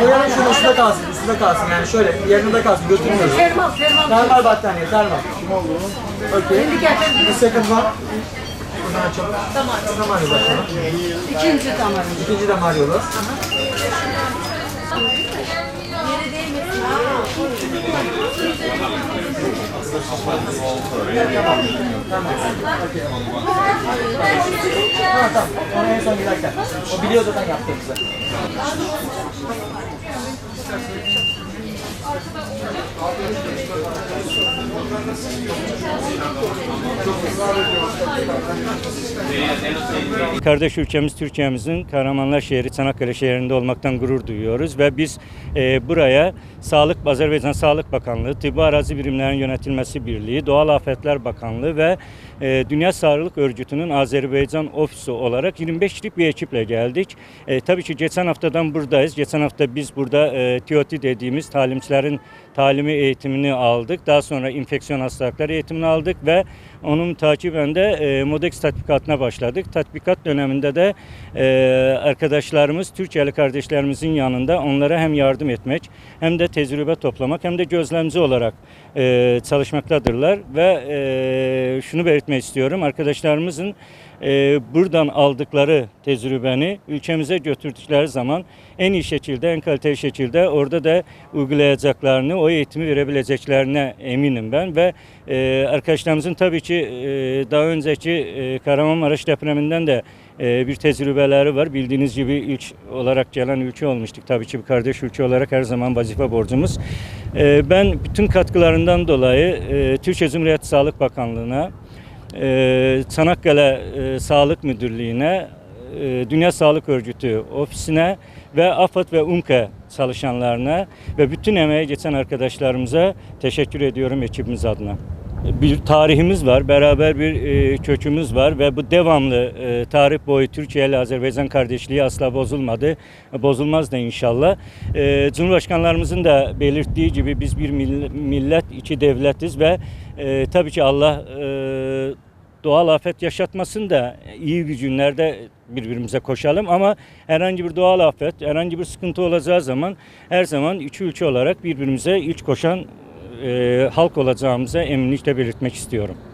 Koyalım şunu üstüne kalsın, üstüne kalsın yani şöyle yanında kalsın götürmüyoruz. Termal, termal. Termal battaniye, termal. Okay. Şimdi getirdim. The second açalım. Tamam. Damaryoz açalım. İkinci damarım. İkinci damaryoz. Tamam tamam. Onu en son giderken. O biliyor zaten yaptığımızı. Kardeş ülkemiz Türkiye'mizin Kahramanlar şehri Çanakkale şehrinde olmaktan gurur duyuyoruz ve biz e, buraya Sağlık Azerbaycan Sağlık Bakanlığı, Tıbbi Arazi Birimlerinin Yönetilmesi Birliği, Doğal Afetler Bakanlığı ve e, Dünya Sağlık Örgütü'nün Azerbaycan ofisi olarak 25 kişilik bir ekiple geldik. E, tabii ki geçen haftadan buradayız. Geçen hafta biz burada e, TOT dediğimiz talimcilerin talimi eğitimini aldık. Daha sonra infeksiyon hastalıkları eğitimini aldık ve onun takiben de e, Modex tatbikatına başladık. Tatbikat döneminde de e, arkadaşlarımız, Türkiye'li kardeşlerimizin yanında onlara hem yardım etmek hem de tecrübe toplamak hem de gözlemci olarak e, çalışmaktadırlar. Ve e, şunu belirtmek istiyorum. Arkadaşlarımızın e, buradan aldıkları tecrübeni ülkemize götürdükleri zaman en iyi şekilde, en kaliteli şekilde orada da uygulayacaklarını, o eğitimi verebileceklerine eminim ben ve e, arkadaşlarımızın tabii ki e, daha önceki e, Kahramanmaraş depreminden de e, bir tecrübeleri var. Bildiğiniz gibi ilk olarak gelen ülke olmuştuk. Tabii ki bir kardeş ülke olarak her zaman vazife borcumuz. E, ben bütün katkılarından dolayı e, Türkiye Cumhuriyeti Sağlık Bakanlığı'na, e, Çanakkale Sağlık Müdürlüğü'ne, e, Dünya Sağlık Örgütü ofisine ve AFAD ve UMKE çalışanlarına ve bütün emeği geçen arkadaşlarımıza teşekkür ediyorum ekibimiz adına. Bir tarihimiz var, beraber bir e, kökümüz var ve bu devamlı e, tarih boyu Türkiye ile Azerbaycan kardeşliği asla bozulmadı. Bozulmaz da inşallah. E, Cumhurbaşkanlarımızın da belirttiği gibi biz bir mill- millet, iki devletiz ve e, tabii ki Allah e, doğal afet yaşatmasın da iyi günlerde birbirimize koşalım ama herhangi bir doğal afet, herhangi bir sıkıntı olacağı zaman her zaman iki ülke olarak birbirimize ilk koşan e, halk olacağımıza eminlikle belirtmek istiyorum.